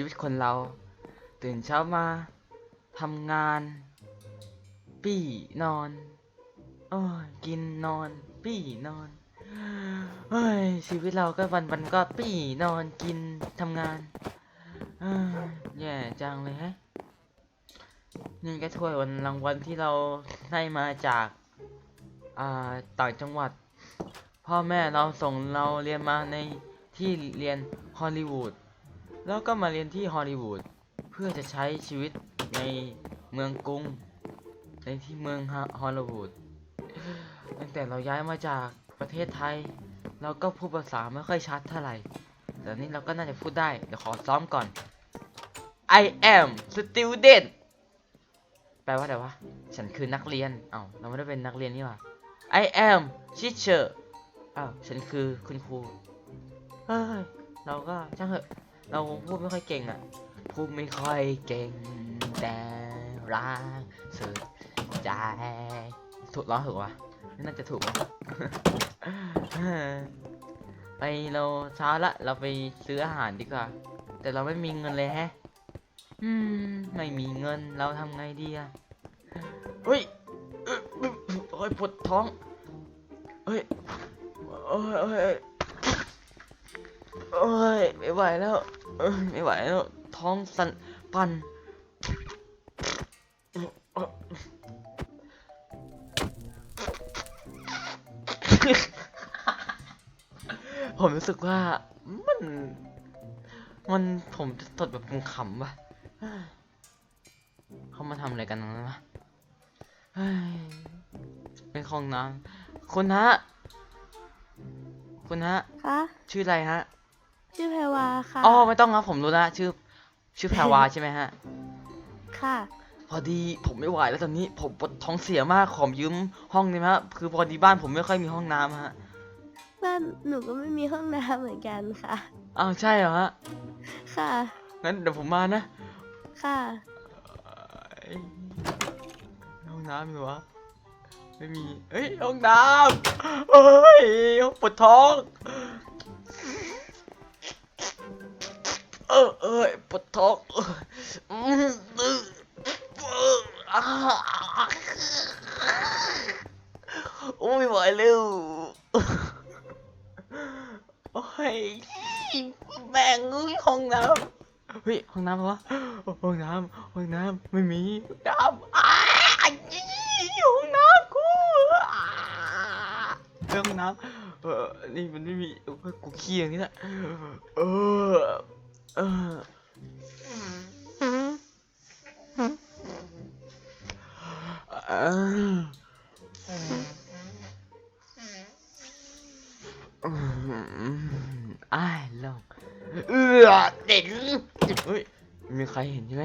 ชีวิตคนเรา ตื่นเช้ามาทำงาน ปี้นอนโอ้ยกินนอน ปี้นอนเฮ้ยชีวิตเราก็วันวันก็ปี้นอนกินทำงานเอ้ยแย่จังเลยฮะนี่ก็ถ้วยวันรางวัลที่เราได้มาจากอ่าต่างจังหวัด พ่อแม่เราส่งเราเรียนมาในที่เรียนฮอลลีวูด แล้วก็มาเรียนที่ฮอลลีวูดเพื่อจะใช้ชีวิตในเมืองกรุง ในที่เมืองฮอลลีวูดตั้งแต่เราย้ายมาจากประเทศไทย เราก็พูดภาษาไม่ค่อยชัดเท่าไหร่แต่นี่เราก็น่าจะพูดได้ เดี๋ยวขอซ้อมก่อน I am student แปลว่าอะไรวะ ฉันคือนักเรียน เอ้าเราไม่ได้เป็นนักเรียนนี่หว่า I am teacher อ้าว ฉันคือคุณครู เฮ้ย เราก็ช่างเถอะ เราพูดไม่ค่อยเก่งอะ พูดไม่ค่อยเก่งแต่รักสุดใจถูกล้อถูกวะน่าจะถูกมั้งไปเราเช้าละเราไปซื้ออาหารดีกว่า แต่เราไม่มีเงินเลยแฮะอืมไม่มีเงินเราทำไงดีอะเฮ้ยเอ้ยโอ้ยปวดท้องเฮ้ยโอ้ย โอ้ยโอ้ยไม่ไหวแล้วเอ้ยไม่ไหวแล้ว ท้องสั่นปั่นผมรู้สึกว่ามัน มันผมจะตดแบบขำๆวะเฮ้ยเขามาทำอะไรกันตรงนั้นวะเฮ้ยเป็นห้องน้ำคุณฮะ คุณฮะ คะ ชื่ออะไรฮะ ชื่อแพรวาค่ะ อ๋อไม่ต้องครับผมรู้แล้วชื่อ ชื่อแพรวาใช่ไหมฮะ ค่ะ พอดีผมไม่ไหวแล้วตอนนี้ผมปวดท้องเสียมากขอยืมห้องได้ไหมฮะคือพอดีบ้านผมไม่ค่อยมีห้องน้ำฮะบ้านหนูก็ไม่มีห้องน้ำเหมือนกันค่ะ อ้าวใช่เหรอฮะค่ะ งั้นเดี๋ยวผมมานะค่ะ เอ้ยห้องน้ำอยู่วะไม่มีเอ้ยห้องน้ำเอ้ยปวดท้อง ออเอ้ยปวดท้องโอ้ยไหวแล้วโอ้ยแม่งเอ้ยห้องน้ำเฮ้ยห้องน้ำวะห้องน้ำห้องน้ำไม่มีห้องน้ำอ้าห้องน้ำกูเฮ้ยห้องน้ำเออนี่มันไม่มีกูขี้อย่างนี้แหละเออ เออไอ้ลองเออเด็กเฮ้ยมีใครเห็นใช่ไหม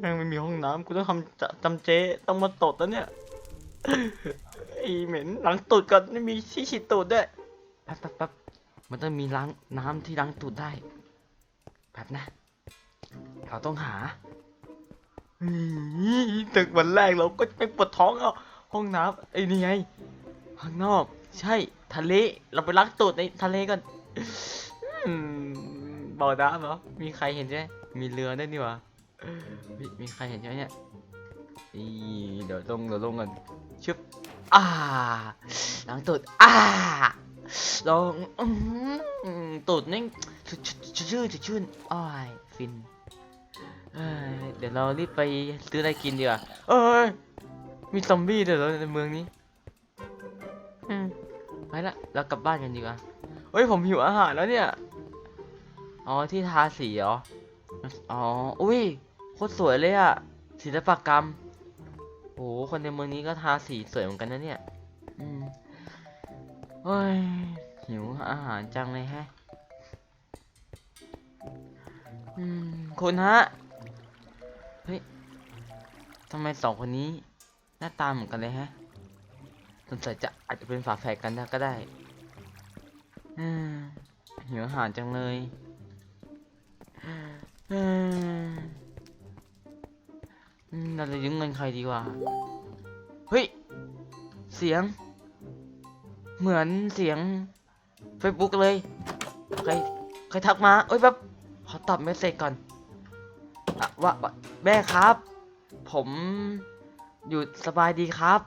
แม่งไม่มีห้องน้ำกูต้องทำจำเจต้องมาตดแล้วเนี่ยไอเหม็นหลังตูดก่อนไม่มีที่ฉีดตูดด้วยแป๊บแป๊บมันต้องมีล้างน้ำที่ล้างตูดได้ แป๊บนะ เราต้องหาตึกวันแรกเราก็ไม่ปวดท้องเอาห้องน้ำไอ้นี่ไงข้างนอก ใช่ทะเลเราไปล้างตูดในทะเลก่อนอบ่อน้ำเหรอมีใครเห็นใช่ไหมมีเรือได้นี่ว่ามีมีใครเห็นใช่ไหมเนี่ยอีเดี๋ยวลงเดี๋ยวลงกันชึบอ่าล้างตูดอ่าลองตูดนี่ ชื่นชื่นชื่นชื่นอ้ายฟินเดี๋ยวเรารีบไปซื้ออะไรกินดีกว่าเอ้ยมีซอมบี้ด้วยเหรอในเมืองนี้อืมไปละเรากลับบ้านกันดีกว่าเฮ้ยผมหิวอาหารแล้วเนี่ย อ๋อที่ทาสีเหรอ อ๋อ อุ้ยโคตรสวยเลยอะศิลปกรรมโอ้คนในเมืองนี้ก็ทาสีสวยเหมือนกันนะเนี่ย อืมเฮ้ยหิวอาหารจังเลยแฮะ อืมคุณฮะ เฮ้ยทำไมสองคนนี้ หน้าตาเหมือนกันเลยฮะสงสัยจะอาจจะเป็นฝาแฝดกันก็ได้อืมหิวอาหารจังเลยอืมอืมเราจะยืมเงินใครดีกว่า เฮ้ย เสียง เหมือนเสียง Facebook เลย ใคร ใครทักมา เอ้ยแบบ ขอตอบเมสเซจก่อนอะว่าว่าแม่ครับ ผมอยู่สบายดีครับ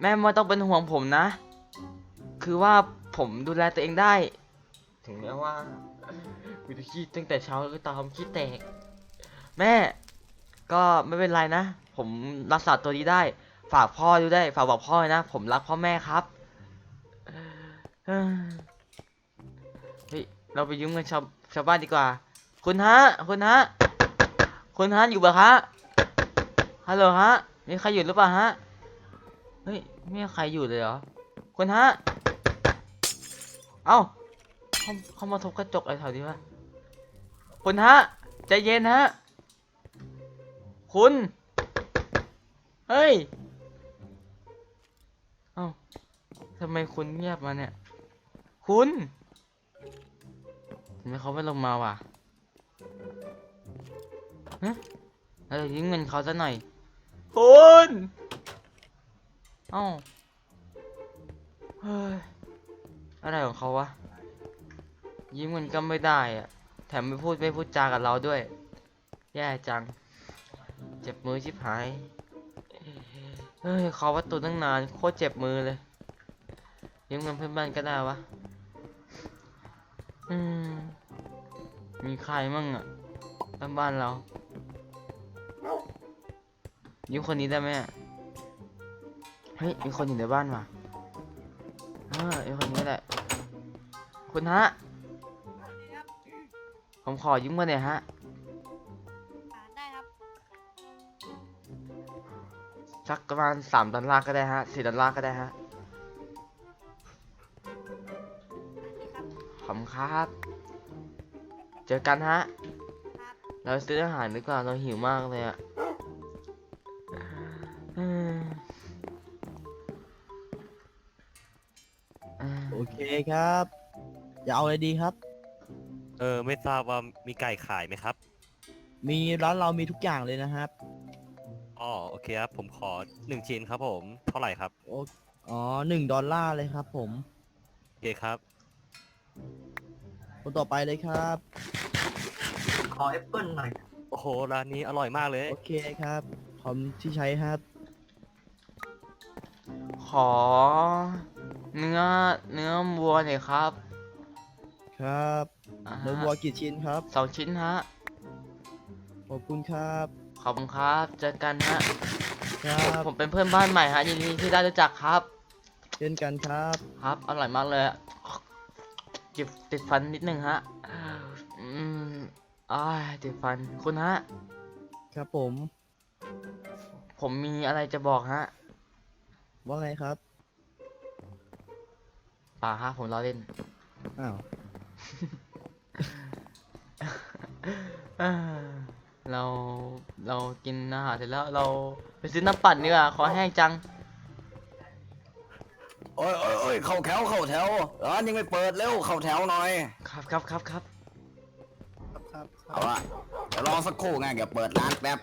แม่ไม่ต้องเป็นห่วงผมนะ คือว่าผมดูแลตัวเองได้ ถึงแม้ว่ากูจะขี้ตั้งแต่เช้าก็ตามขี้แตก แม่ ก็ไม่เป็นไรนะ ผมรักษาตัวดีได้ ฝากพ่อดูได้ ฝากบอกพ่อนะ ผมรักพ่อแม่ครับเอ้ยเฮ้ย เราไปยืมเงินชาวชาวบ้านดีกว่า คุณฮะ คุณฮะ คุณฮะอยู่ปะฮะฮัลโหลฮะ มีใครอยู่หรือเปล่าฮะ เฮ้ย ไม่มีใครอยู่เลยเหรอ คุณฮะ เอ้าเขาเขามาทุบกระจกอะไรแถวนี้วะคุณฮะ ใจเย็นฮะ คุณ เฮ้ย เอ้าทำไมคุณเงียบมาเนี่ย คุณ ทำไมเขาไม่ลงมาว่ะฮะเราจะยืมเงินเขาซะหน่อยคุณเอ้าเฮ้ยอะไรของเขาวะยิ้มเงินก็ไม่ได้อะแถมไม่พูดไม่พูดจากับเราด้วย แย่จัง เจ็บมือชิบหายเฮ้ยขอวัตถุตั้งนานโคตรเจ็บมือเลยยืมเงินเพื่อนบ้านก็ได้วะอืม มีใครมั่งอะบ้านบ้านเรายืมคนนี้ได้ไหมอะเฮ้ย มีคนอยู่ในบ้านว่ะเออไอคนนี้แหละ คุณฮะ ผมขอยืมเงินหน่อยฮะ ได้ครับ สักประมาณสามดอลลาร์ก็ได้ฮะสี่ดอลลาร์ก็ได้ฮะขอบคุณครับเจอกันฮะ เราไปซื้ออาหารดีกว่าเราหิวมากเลยอะอืมอืมโอเคครับ จะเอาอะไรดีครับ เออ ไม่ทราบว่ามีไก่ขายไหมครับ มีร้านเรามีทุกอย่างเลยนะครับ อ๋อ โอเคครับ ผมขอหนึ่งชิ้นครับผม เท่าไหร่ครับ โออ๋อหนึ่งดอลลาร์เลยครับผม โอเคครับ คนต่อไปเลยครับ ขอแอปเปิลหน่อย โอ้โห ร้านนี้อร่อยมากเลย โอเคครับพร้อมที่ใช้ครับ ขอ เนื้อเนื้อวัวหน่อยครับครับาฮะเนื้อวัวกี่ชิ้นครับ สองชิ้นฮะ ขอบคุณครับ ขอบคุณครับเจอกันฮะ ครับผมเป็นเพื่อนบ้านใหม่ฮะยินดีที่ได้รู้จักครับ เช่นกันครับ ครับ อร่อยมากเลยอะจิบติดฟันนิดนึงฮะอืม อ้ายติดฟันคุณฮะ ครับผม ผมมีอะไรจะบอกฮะว่าไงครับ ป่าฮะผมล้อเล่น อ้าวเอ้อเราเรากินอาหารเสร็จแล้วเราไปซื้อน้ำปั่นดีกว่าขอแห้งจัง โอ้ยโอ้ยโอ้ยเข้าแถวเข้าแถวร้านยังไม่เปิดเร็วเข้าแถวหน่อย ครับครับครับครับ ครับเอาละเดี๋ยวรอสักครู่ไงเดี๋ยวเปิดร้านแป๊บ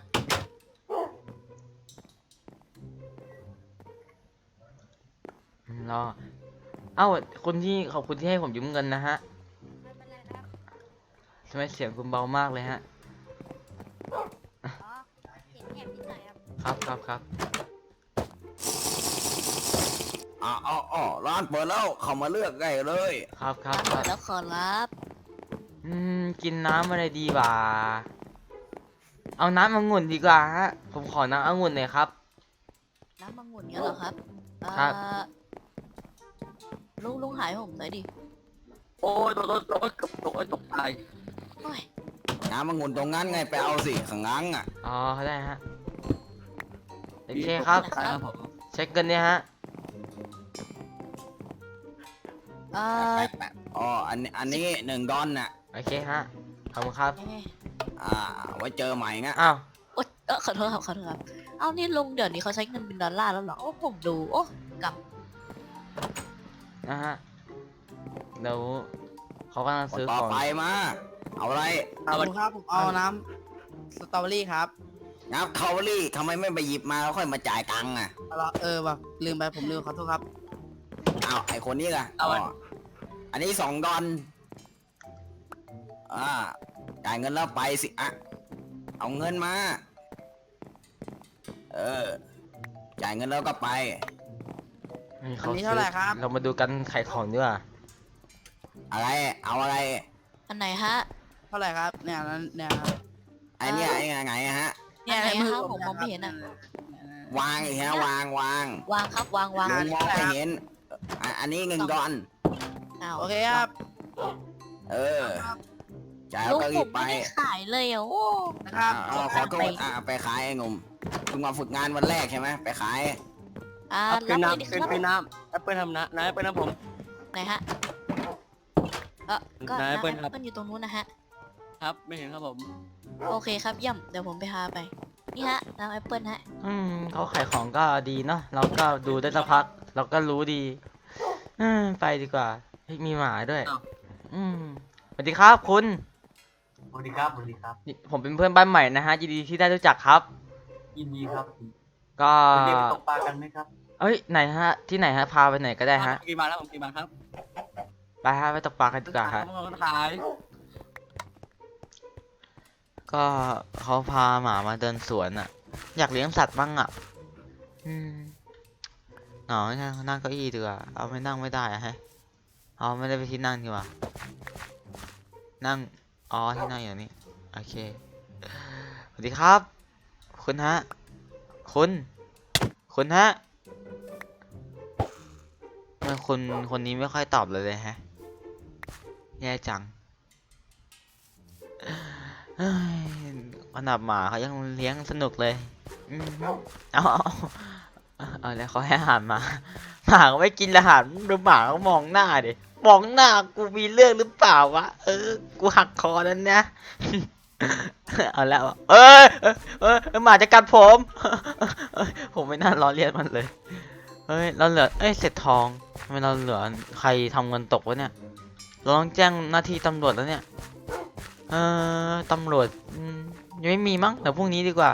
อืมรอเอ้าคุณที่ขอบคุณที่ให้ผมยืมเงินนะฮะไม่เป็นไรครับทำไมเสียงคุณเบามากเลยฮะ อ๋อเห็นแอบนิดหน่อยครับครับครับครับอ๋ออ๋ออ๋อร้านเปิดแล้วเข้ามาเลือกได้เลย ครับครับคเปิรัดบแล้วขอรับ อืม กินน้ำอะไรดีบ่าเอาน้ำองุ่นดีกว่าฮะ ผมขอน้ำองุ่นหน่อยครับ น้ำมังงุ่นเนี้ยเหรอครับเอ่อครับลุงลุงหายผมหน่อยดิโอ้ยโดนโดนโดนกับโดนตกใจโอ้ยน้ำมันงุนตรงนั้นไงไปเอาสิข้างหล่างอะอ๋อได้ฮะโอเคครับครับเช็คเงินเนี่ยฮะ เอ่อแป๊บแป๊บอ๋ออันนี้อันนี้หนึ่งดอนน่ะโอ เคฮะขอบคุณครับเอ๊ะอ่า ไว้เจอใหม่นะอ้าวโอ๊ยเออขอโทษครับขอโทษครับเอานี่ลุงเดี๋ยวนี้เขาใช้เงินเป็นดอลลาร์แล้วเหรอโอ้ผมดูโอ้กลับนะฮะเดี๋ยวเขากำลังคนซื้อต่อของไปมา เอาอะไรเอาครับผมเอาน้ำสตรอเบอรี่ครับน้ำคาวลี่ทำไมไม่ไปหยิบมาแล้วค่อยมาจ่ายตังค์อะเอาละเออว่ะลืมไปผมลืมขอโทษครับ เอาไอคนนี้ล่ะเอาอัน อ๋ออันนี้สองดอน อ่าจ่ายเงินแล้วไปสิอะเอาเงินมา เออ จ่ายเงินแล้วก็ไปนี่อันนี้เท่าไหร่ครับ เรามาดูกันขายของดีกว่าอะไร เอาอะไร อันไหนฮะ เท่าไหร่ครับ เนี่ยนั้นเนี่ยครับไอเนี่ยไอ้ไงฮะ เนี่ยอันไหนในมือครับผมผมมองไม่เห็นอะ วางอีกฮะวางวางวางครับวางวางลุงมองไม่เห็นอะอันนี้เงินดอน อ้าวโอเคครับ เออ จ่ายแล้วลุงก็ผรีมบไปไม่ได้ขายเลยอะโอ้นะครับอ่าขอโทษอ่าไปขายไอ้หนุ่มเพิ่งมาฝึกงานวันแรกใช่ไหมไปขายอ่าครับรัเป็บนเลยดิน้ำคเป็นรับเป็นน้ำแอปเปิลทำนะนายแอปเปิลทำผม ไหนฮะเออก็ไหนน้ำเปิ้ลแอครับปเปิ้ลอยู่ตรงนู้นนะฮะ ครับ ไม่เห็นครับผม โอเคครับเย่ำเดี๋ยวผมไปหาไป นี่ฮะน้ำแอปเปิ้ลฮะ อืมเขาขายของก็ดีเนาะเราก็ดูได้สักพัก เราก็รู้ดีอืมไปดีกว่าเฮ้ยมีหมาด้วย อ้าว อืมสวัสดีครับคุณ สวัสดีครับสวัสดีครับนี่ผมเป็นเพื่อนบ้านใหม่นะฮะยินดีที่ได้รู้จักครับ ยินดีครับก็เด็กไปตกปลากันไหมครับเอ้ยไหนฮะที่ไหนฮะพาไปไหนก็ได้ฮะผมกี่มาแล้วผมกี่มาครับไปฮะไปตกปลากันดีกว่าฮะผมขายก็เขาพาหมามาเดินสวนอะอยากเลี้ยงสัตว์บ้างอะอืมหนอนั่งนั่งเก้าอี้ดีกว่าเอาไม่นั่งไม่ได้อะฮะเอาไม่ได้ไปที่นั่งดีกว่านั่ง อ๋อที่นั่งอย่างนี้โอเคสวัสดีครับ คุณฮะ คุณ คุณฮะทำไมคุณคนนี้ไม่ค่อยตอบเลยเลยฮะ แย่จังอ้ยขนาดหมาเขายังเลี้ยงสนุกเลยเอาเอาอาเอาแล้วเขาให้อาหารหมาหมาก็ไม่กินอาหารดูหมาก็มองหน้าดิ มองหน้ากูมีเรื่องหรือเปล่าวะ เออ กูหักคอแล้วนะ เอาแล้วอะเอ้ยเอ้ยเอ้ยเอ้ยหมาจะกัดผมเอ้ยผมไม่น่าล้อเลียนมันเลย เฮ้ย เราเหลือ เอ้ย เสร็จทองทำไมเราเหลือ ใครทำเงินตกวะเนี่ย เราต้องแจ้งหน้าที่ตำรวจแล้วเนี่ย เออตำรวจอืมยังไม่มีมั้ง เดี๋ยวพรุ่งนี้ดีกว่า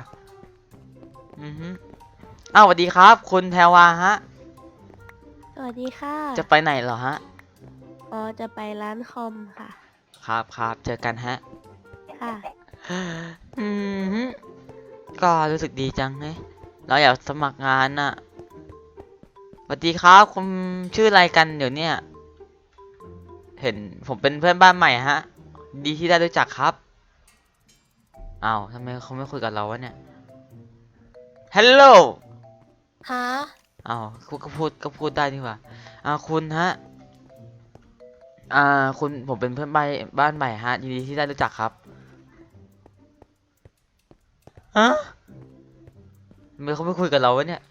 อือฮึอ้าวสวัสดีครับ คุณแพรวาฮะ สวัสดีค่ะ จะไปไหนเหรอฮะ อ๋อจะไปร้านคอมค่ะ ครับครับเจอกันฮะ ค่ะ อืมฮึก็รู้สึกดีจังไงเราอยากสมัครงานน่ะสวัสดีครับคุณชื่ออะไรกันเดี๋ยวเนี้ยเห็นผมเป็นเพื่อนบ้านใหม่ฮะ ดีที่ได้รู้จักครับอ้าวทำไมเขาไม่คุยกับเราวะเนี่ยฮัลโหลฮะอ้าวคุณก็พูดก็พูดได้ดีกว่าอ่าคุณฮะ อ่าคุณผมเป็นเพื่อนบ้านบ้านใหม่ฮะยินดีที่ได้รู้จักครับฮะทำไมเขาไม่คุยกับเราวะเนี่ย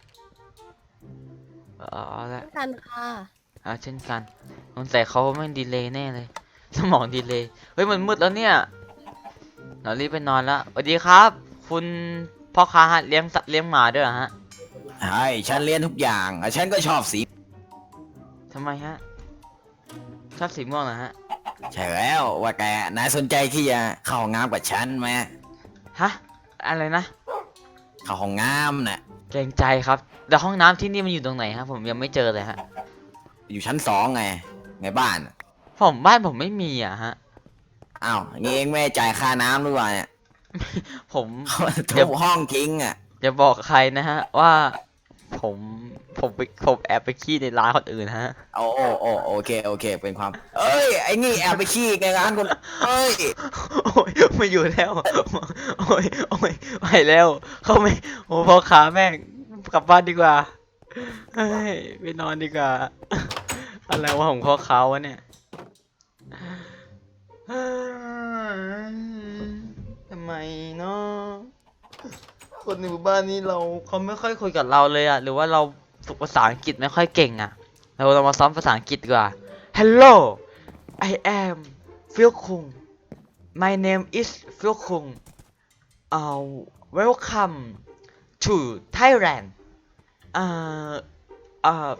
เอาละกันค่ะอ่าเช่นกันสงสัยเขาไม่ดีเลยแน่เลย สมองดีเลยเฮ้ยมันมืดแล้วเนี่ยเรารีบไปนอนแล้วสวัสดีครับ คุณพ่อค้าฮะเลี้ยงสัตว์เลี้ยงหมาด้วยเหรอฮะใช่ฉันเรียนทุกอย่างอะฉันก็ชอบสีทำไมฮะ ชอบสีม่วงเหรอฮะ ใช่แล้วว่าแกนายสนใจที่จะเข้าห้องน้ำกับฉันไหมฮะ อะไรนะ เข้าห้องน้ำน่ะ เกรงใจครับ แต่ห้องน้ำที่นี่มันอยู่ตรงไหนฮะ ผมยังไม่เจอเลยฮะ อยู่ชั้นสองไงในบ้านผมบ้านผมไม่มีอะฮะ อ้าวงี้เองไม่จ่ายค่าน้ำหรือเปล่าเนี่ยผมเขาทุบห้องทิ้งอะ อย่าบอกใครนะฮะ ว่า ผมผมไปผมแอบไปขี้ในร้านคนอื่นฮะ โอ้โอ้โอ้โอเคโอเคเป็นความ เอ้ยไอ้นี่แอบไปขี้ในร้านคนเอ้ยโอ้ยไม่อยู่แล้ว โอ้ยโอ้ยไปแล้วเขาไม่โอ้พ่อขาแม่งกลับบ้านดีกว่าเฮ้ยไปนอนดีกว่า อะไรวะของพ่อเขาวะเนี่ยเฮ้ยทำไมเนาะ คนในหมู่บ้านนี้เราเขาไม่ค่อยคุยกับเราเลยอะหรือว่าเราฝึกภาษาอังกฤษไม่ค่อยเก่งอะเราเรามาซ้อมภาษาอังกฤษดีกว่า Hello I am Phil Kung My name is Phil Kung uh, Welcome to Thailand เอ่อเอ่อ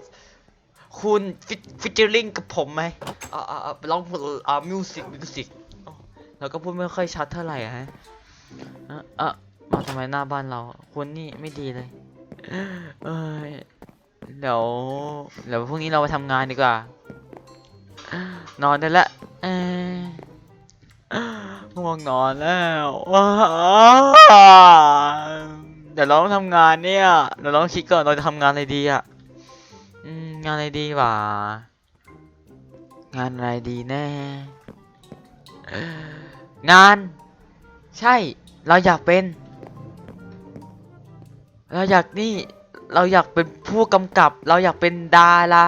คุณฟิฟิชเจอริงกับผมไหมเอ่อเอ่อเอ่อร้องเพลงอ่ามิวสิกมิวสิกเราก็พูดไม่ค่อยชัดเท่าไหร่ฮะเอ่อเอ่อ มาทำไมหน้าบ้านเราคุณนี่ไม่ดีเลยเอ้ยเดี๋ยวเดี๋ยวพรุ่งนี้เราไปทำงานดีกว่า นอนได้ละเอง่วงนอนแล้วเดี๋ยวเราต้องทำงานเนี่ยเดี๋ยวเราต้องคิดก่อนเราจะทำงานอะไรดีอะงานอะไรดีวะงานอะไรดีแน่ งาน ใช่ เราอยากเป็น เราอยากนี่เราอยากเป็นผู้กำกับ เราอยากเป็นดารา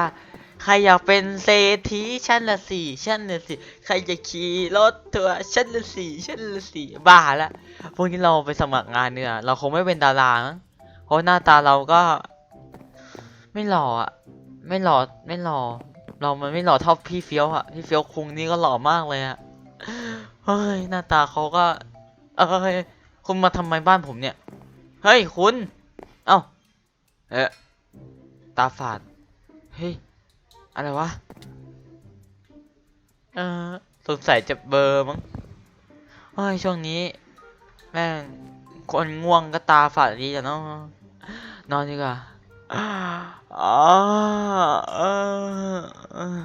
ใครอยากเป็นเศรษฐีชั้นละสี่ชั้นละสี่ใครจะขี่รถทัวร์ชั้นละสี่ชั้นละสี่บ้าละพวกนี้เราไปสมัครงานเนี่ยเราคงไม่เป็นดารามั้งเพราะหน้าตาเราก็ ไม่หล่ออะไม่หล่อไม่หล่อ เรามันไม่หล่อเท่าพี่เฟี้ยวอะพี่เฟี้ยวคุงนี่ก็หล่อมากเลยอะเฮ้ยหน้าตาเขาก็ เอ้ยคุณมาทำไมบ้านผมเนี่ยเฮ้ยคุณ เอ้า เอ๊ะ ตาฝาด เฮ้ย อะไรวะ เออสงสัยจะเบอร์มั้งเฮ้ยช่วงนี้ แม่ง คนง่วงก็ตาฝาดดีจ้ะเนาะนอนดีกว่าอ๋อออเออ